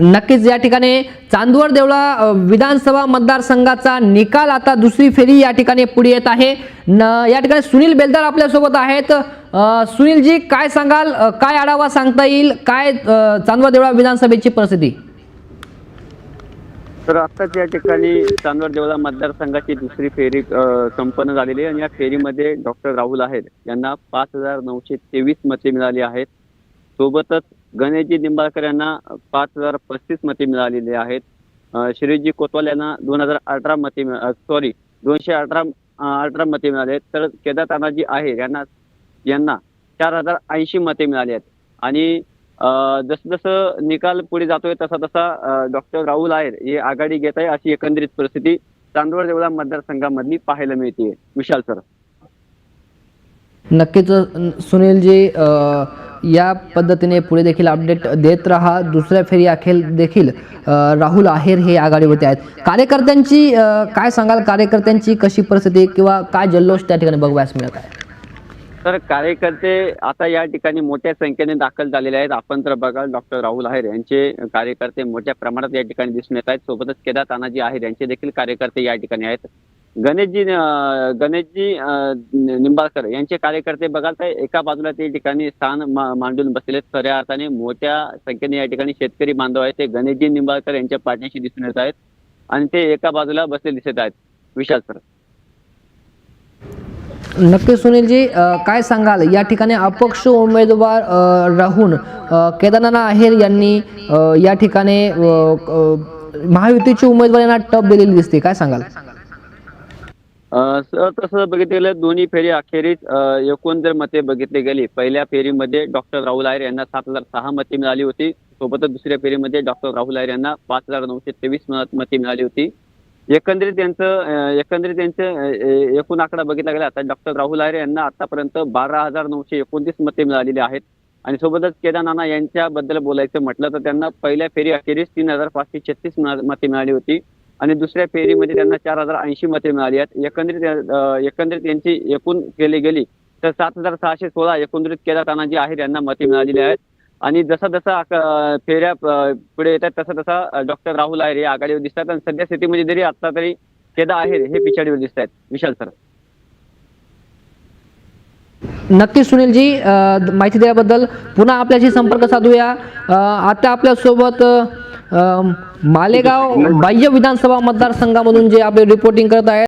नक्कीच या ठिकाणी चांदवड देवळा विधानसभा मतदारसंघाचा निकाल आता दुसरी फेरी या ठिकाणी पुढे येत आहे. न या ठिकाणी सुनील बेलदार आपल्यासोबत आहेत. सुनीलजी काय सांगाल? काय आढावा सांगता येईल? काय चांदवड देवळा विधानसभेची परिस्थिती? तर आत्ताच या ठिकाणी चांदवड देवळा मतदारसंघाची दुसरी फेरी संपन्न झालेली आहे. आणि या फेरीमध्ये डॉक्टर राहुल आहेत. यांना पाच हजार नऊशे तेवीस मते मिळाली आहेत. सोबतच गणेशजी निंबाळकर यांना पाच हजार पस्तीस मते मिळालेली आहेत. श्रीजी कोतवाल यांना दोन हजार अठरा मते सॉरी दोनशे अठरा अठरा मते मिळाले आहेत. तर केदार तानाजी आहे यांना यांना चार हजार ऐंशी मते मिळाली आहेत. आणि अ, जसं जसं निकाल पुढे जातोय तसा तसा डॉक्टर राहुल आहेर हे आघाडी घेत आहे अशी एकंदरीत परिस्थिती चांदवड देवळा मतदारसंघामधली पाहायला मिळते विशाल सर. नक्कीच सुनील सुनीलजी आ... या पद्धतीने पुढे देखील अपडेट देत राहा. दुसऱ्या फेरी अखेर देखील राहुल आहेर हे आघाडीवरती आहेत. कार्यकर्त्यांची काय सांगाल? कार्यकर्त्यांची कशी परिस्थिती किंवा काय जल्लोष त्या ठिकाणी बघवायस मिळत आहे? तर कार्यकर्ते आता या ठिकाणी मोठ्या संख्येने दाखल झालेले आहेत. आपण तर बघाल डॉक्टर राहुल आहेर यांचे कार्यकर्ते मोठ्या प्रमाणात या ठिकाणी दिसून येत आहेत. सोबतच केदार तानाजी आहेर यांचे देखील कार्यकर्ते या ठिकाणी आहेत. गणेशजी गणेशजी निंबाळकर यांचे कार्यकर्ते बघाल तर एका बाजूला ते ठिकाणी स्थान मा- मांडून बसलेले आहेत. खऱ्या अर्थाने मोठ्या संख्येने या ठिकाणी शेतकरी बांधव आहेत. ते गणेशजी निंबाळकर यांच्या पाठीशी दिसून येत आहेत. आणि ते एका बाजूला बसले दिसत आहेत. विशाल सर. नक्की सुनीलजी काय सांगाल? या ठिकाणी अपक्ष उमेदवार राहून केदारनाथ आहेर यांनी या ठिकाणी अ, महायुतीची उमेदवार यांना टप दिलेली दिसते. काय सांगाल? सर तसं बघितलं गेलं दोन्ही फेरी अखेरीस अं, एकूण जर मते बघितली गेली पहिल्या फेरीमध्ये डॉक्टर राहुल आयर यांना सात हजार सहा मते मिळाली होती. सोबतच दुसऱ्या फेरीमध्ये डॉक्टर राहुल आयर यांना पाच हजार नऊशे तेवीस मते मिळाली होती. एकंदरीत त्यांचं एकंदरीत त्यांचं एकूण आकडा बघितला गेला तर डॉक्टर राहुल आयर यांना आतापर्यंत बारा हजार नऊशे एकोणतीस मते मिळालेली आहेत. आणि सोबतच केदार नाना यांच्याबद्दल बोलायचं म्हटलं तर त्यांना पहिल्या फेरी अखेरीस तीन हजार पाचशे छत्तीस मते मिळाली होती. आणि दुसऱ्या फेरीमध्ये त्यांना चार हजार ऐंशी मते मिळाली आहेत. एकंदरीत एकंदरीत यांची एकूण केली गेली तर सात हजार सहाशे सोळा एकंदरीत केदार तानाजी आहे त्यांना मते मिळालेली आहेत. आणि जसा जसा फेऱ्या पुढे येतात तसा तसा डॉक्टर राहुल आहेर हे आघाडीवर दिसतात. आणि सध्या स्थितीमध्ये जरी आता तरी केदा आहेर हे पिछाडीवर दिसत आहेत. विशाल सर. नक्की सुनीलजी माहिती दिल्याबद्दल पुन्हा आपल्याशी संपर्क साधूया. आता आपल्यासोबत मालेगाव बाह्य विधानसभा मतदारसंघामधून जे आपले रिपोर्टिंग करत आहेत